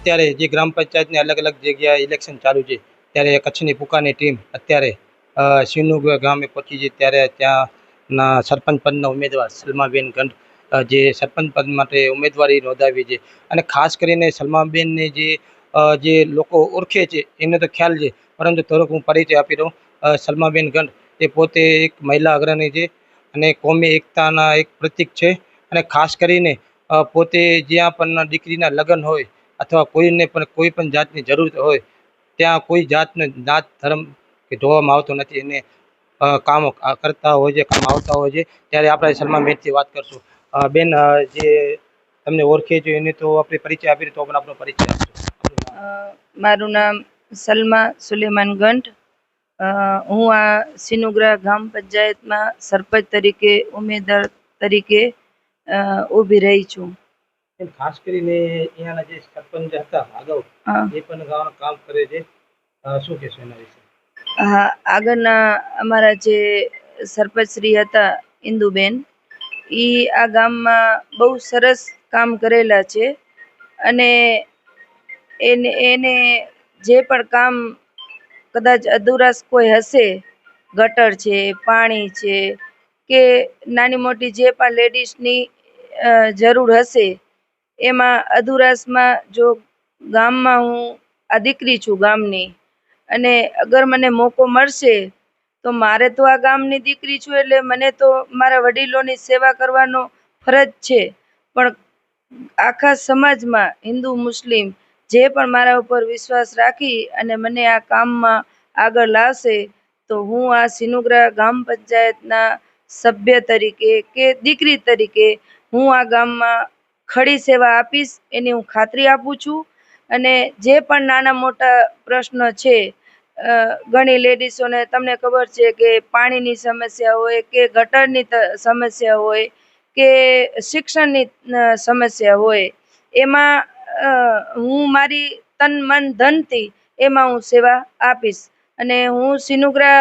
અત્યારે જે ગ્રામ પંચાયતની અલગ અલગ જગ્યાએ ઇલેક્શન ચાલુ છે, ત્યારે કચ્છની પુકાની ટીમ અત્યારે શિવનુગ ગામે પહોંચી છે, ત્યારે ત્યાંના સરપંચ પદના ઉમેદવાર સલમાબેન ગંઢ જે સરપંચ પદ માટે ઉમેદવારી નોંધાવી છે. અને ખાસ કરીને સલમાબેનને જે જે લોકો ઓળખે છે એને તો ખ્યાલ છે, પરંતુ થોડોક હું પરિચય આપી દઉં. સલમાબેન ગંઠ એ પોતે એક મહિલા અગ્રણી છે અને કોમી એકતાના એક પ્રતીક છે. અને ખાસ કરીને પોતે જ્યાં પણ દીકરીના લગ્ન હોય અથવા કોઈને પણ કોઈ પણ જાતની જરૂર હોય, ત્યાં કોઈ જાતનો જાત ધર્મ કે જોવામાં આવતો નથી એને કામો કરતા હોય છે, કામ આવતા હોય છે, ત્યારે આપણે શર્મા બેનથી વાત કરશું. બેન જે તમને ઓળખે છે એને તો આપણે પરિચય આપી તો પણ આપણો પરિચય આપશું મારું નામ સલમા સુલેમાન ગંઠ. હું આ સિનુગ્રા ગામ પંચાયતમાં સરપંચ તરીકે, ઉમેદવાર તરીકે ઊભી રહી છું. ખાસ કરીને અહીંયાના જે સરપંચ હતા અગાઉ એ પણ ગામનું કામ કરે છે. શું કહેશો એના વિશે? હા આગળના અમારા જે સરપંચ શ્રી હતા ઇન્દુબેન એ આ ગામમાં બહુ સરસ કામ કરેલા છે. અને એને એને જે પણ કામ કદાચ અધુરાશ કોઈ હશે ગટર છે પાણી છે કે નાની મોટી જે પણ લેડીઝની જરૂર હશે એમાં અધુરાસમાં જો ગામમાં હું આ દીકરી છું ગામની, અને અગર મને મોકો મળશે તો મારે તો આ ગામની દીકરી છું, એટલે મને તો મારા વડીલોની સેવા કરવાનો ફરજ છે. પણ આખા સમાજમાં હિન્દુ, મુસ્લિમ જે પણ મારા ઉપર વિશ્વાસ રાખી અને મને આ કામમાં આગળ લાવશે, તો હું આ સિનુગ્રા ગામ પંચાયતના સભ્ય તરીકે કે દીકરી તરીકે હું આ ગામમાં ખડી સેવા આપીશ, એની હું ખાતરી આપું છું. અને જે પણ નાના મોટા પ્રશ્ન છે ઘણી લેડીઝોને તમને ખબર છે કે પાણીની સમસ્યા હોય કે ગટરની સમસ્યા હોય કે શિક્ષણની સમસ્યા હોય, એમાં હું મારી તન મન ધનથી એમાં હું સેવા આપીશ. અને હું સિનુગ્રા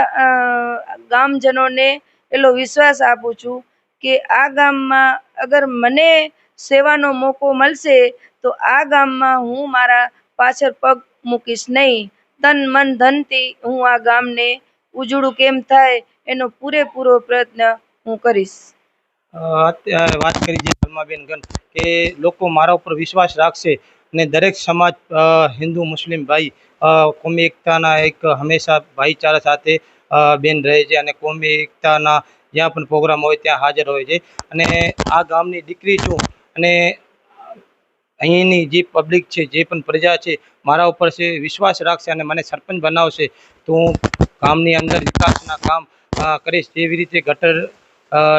ગામજનોને એટલો વિશ્વાસ આપું છું કે આ ગામમાં અગર મને સેવાનો મોકો મળશે, તો આ ગામમાં હું મારા પાછળ પગ મૂકીશ નહીં. તન મન ધનથી હું આ ગામને ઉજળું કેમ થાય એનો પૂરેપૂરો પ્રયત્ન હું કરીશ. વાત કરી છે સલમાબેન ગણ, કે લોકો મારા ઉપર વિશ્વાસ રાખશે અને દરેક સમાજ હિન્દુ, મુસ્લિમ ભાઈ કોમી એકતાના એક હંમેશા ભાઈચારા સાથે બેન રહે છે અને કોમી એકતાના જ્યાં પણ પ્રોગ્રામ હોય ત્યાં હાજર હોય છે. અને આ ગામની દીકરી છું અને અહીંની જે પબ્લિક છે, જે પણ પ્રજા છે, મારા ઉપર છે, વિશ્વાસ રાખશે અને મને સરપંચ બનાવશે, તો હું ગામની અંદર વિકાસના કામ કરીશ. જેવી રીતે ગટર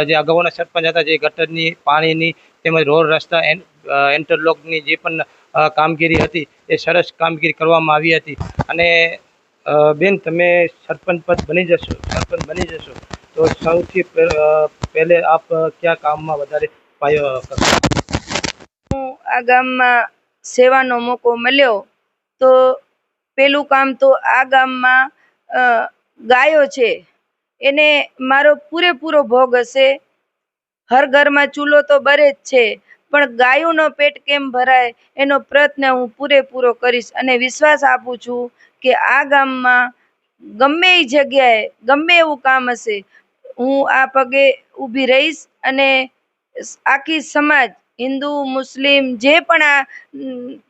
જે અગાઉના સરપંચ હતા, જે ગટરની પાણીની તેમજ રોડ રસ્તા એન્ટરલોકની જે પણ કામગીરી હતી, એ સરસ કામગીરી કરવામાં આવી હતી. અને બેન, તમે સરપંચ પદ બની જશો, સરપંચ બની જશો. તો સૌથી પહેલે આપ કયા કામમાં વધારે પાયો કરશો? આ ગામમાં સેવાનો મોકો મળ્યો, તો પેલું કામ તો આ ગામમાં ગાયો છે. એને મારો પૂરેપૂરો ભોગ હશે. હર ઘરમાં ચૂલો તો બરે જ છે, પણ ગાયોનો પેટ કેમ ભરાય એનો પ્રયત્ન હું પૂરેપૂરો કરીશ અને વિશ્વાસ આપું છું કે આ ગામમાં ગમે એ જગ્યાએ, ગમે એવું કામ હશે, હું આ પગે ઊભી રહીશ અને આખી સમાજ હિન્દુ, મુસ્લિમ જે પણ આ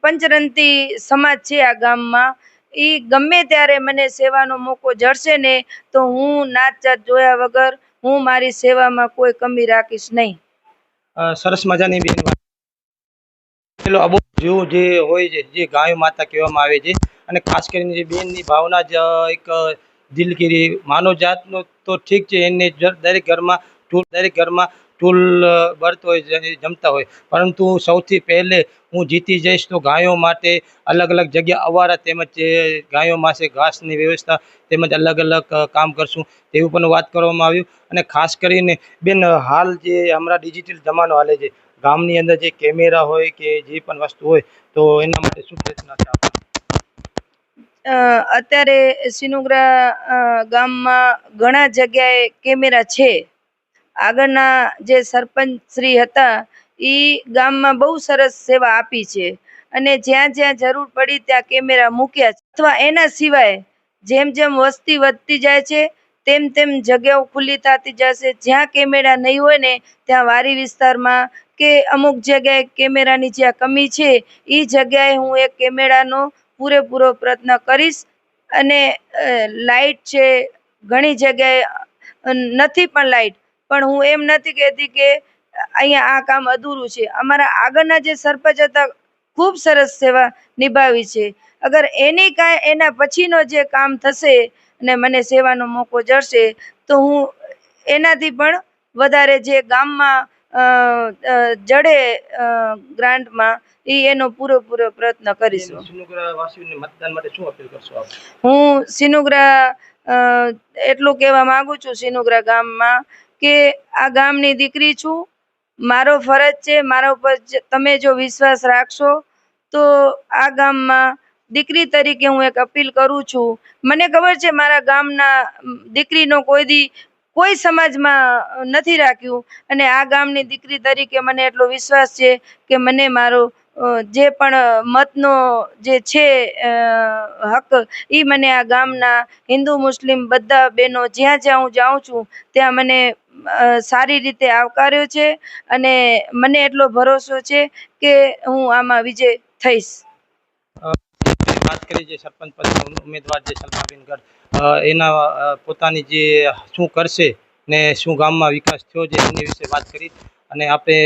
પંચરંતી સમાજ છે આ ગામમાં એ ગમે ત્યારે મને સેવાનો મોકો જડશે ને, તો હું નાત જાત જોયા વગર હું મારી સેવામાં કોઈ કમી રાખીશ નહીં. સરસ મજાની બેન પેલો અબો જેવું જે હોય છે, જે ગાયો માતા કહેવામાં આવે છે, અને ખાસ કરીને જે બેનની ભાવના જ એક દિલગીરી માનવ જાતનો તો ઠીક છે, એને દરેક ઘરમાં દરેક ઘરમાં ટૂલ બળતો હોય જમતા હોય. પરંતુ સૌથી પહેલે હું જીતી જઈશ તો ગાયો માટે અલગ અલગ જગ્યા અવારા તેમજ ગાયો માસે ઘાસની વ્યવસ્થા તેમજ અલગ અલગ કામ કરશું તેવું પણ વાત કરવામાં આવ્યું. અને ખાસ કરીને બેન, હાલ જે હમણાં ડિજિટલ જમાનો હાલે છે, ગામની અંદર જે કેમેરા હોય કે જે પણ વસ્તુ હોય, તો એના માટે શું પ્રયત્ન છે અત્યારે સિનુગ્રા ગામમાં ઘણા જગ્યાએ કેમેરા છે. આગળના જે સરપંચ શ્રી હતા એ ગામમાં બહુ સરસ સેવા આપી છે. અને જ્યાં જ્યાં જરૂર પડી ત્યાં કેમેરા મૂક્યા છે. અથવા એના સિવાય જેમ જેમ વસ્તી વધતી જાય છે, તેમ તેમ જગ્યાઓ ખુલ્લી થતી જશે. જ્યાં કેમેરા નહીં હોય ને, ત્યાં વારી વિસ્તારમાં કે અમુક જગ્યાએ કેમેરાની જ્યાં કમી છે એ જગ્યાએ હું એક કેમેરાનો પૂરેપૂરો પ્રયત્ન કરીશ. અને લાઇટ છે, ઘણી જગ્યાએ નથી પણ લાઇટ પણ હું એમ નથી કહેતી કે અહીંયા આ કામ અધૂરું છે. અમારા આગળના જે સરપંચ હતા ખૂબ સરસ સેવા નિભાવી છે. અગર એની કાંઈ એના પછીનો જે કામ થશે અને મને સેવાનો મોકો જળશે તો હું એનાથી પણ વધારે જે ગામમાં જડે ગ્રાન્ટમાં એ એનો પૂરેપૂરો પ્રયત્ન કરીશું. હું સિનુગ્રા એટલું કહેવા માગું છું સિનુગ્રા ગામમાં કે આ ગામની દીકરી છું, મારો ફરજ છે, મારા ઉપર તમે જો વિશ્વાસ રાખશો, તો આ ગામમાં દીકરી તરીકે હું એક અપીલ કરું છું. મને ખબર છે, મારા ગામના દીકરીનો કોઈ દી, કોઈ સમાજમાં નથી રાખ્યું. અને આ ગામની દીકરી તરીકે મને એટલો વિશ્વાસ છે કે મને મારો જે પણ મતનો જે છે હક એ મને આ ગામના હિન્દુ, મુસ્લિમ બધા બહેનો જ્યાં જ્યાં હું જાઉં છું, ત્યાં મને સારી રીતે આવકાર્યો છે અને મને એટલો ભરોસો છે કે હું આમાં વિજય થઈશ. વાત કરી જે સરપંચ પદ ઉમેદવાર જે સલમાબેન ગઢ એના પોતાની જે શું કરશે ને શું ગામમાં વિકાસ થયો છે એની વિશે વાત કરી. અને આપણે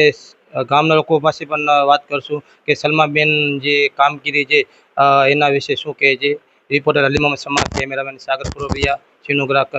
ગામના લોકો પાસે પણ વાત કરશું કે સલમાબેન જે કામગીરી છે એના વિશે શું કહે છે? રિપોર્ટર અલી મોહમ્મદ સમાજ, કેમેરામેન સાગર પુરોબિયા શ્રીનુગ્રા કચ્છ